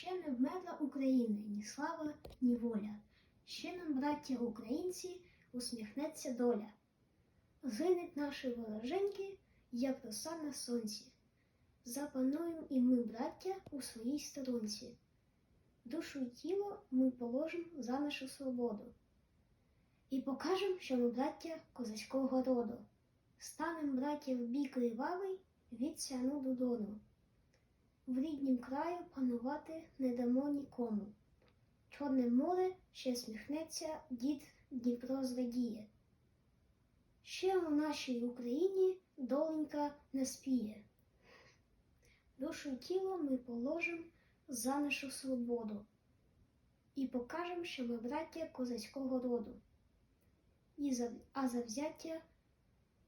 Ще не вмерла Україна, ні слава, ні воля. Ще нам, браття українці, усміхнеться доля. Згинуть наші вороженьки, як роса на сонці. Запануєм і ми, браття, у своїй сторонці. Душу й тіло ми положим за нашу свободу. І покажем, що ми браття козацького роду. Станем, браття, в бій кривавий від сяну до. В ріднім краю панувати не дамо нікому. Чорне море ще сміхнеться, дід Дніпро зрадіє. Ще у нашій Україні доленька не спіє. Душу й тіло ми положим за нашу свободу і покажем, що ми браття козацького роду. І за, а завзяття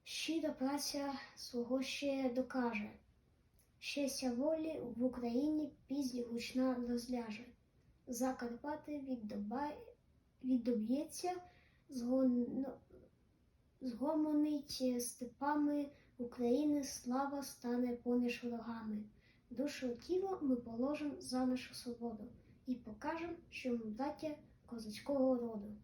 щира праця свого ще докаже. Щастя волі в Україні пізнь гучна розляже. Закарпати віддоба... віддоб'ється, згон... згомонить степами України слава стане поміж ворогами. Душу тіло ми положим за нашу свободу і покажем, що ми браття козацького роду.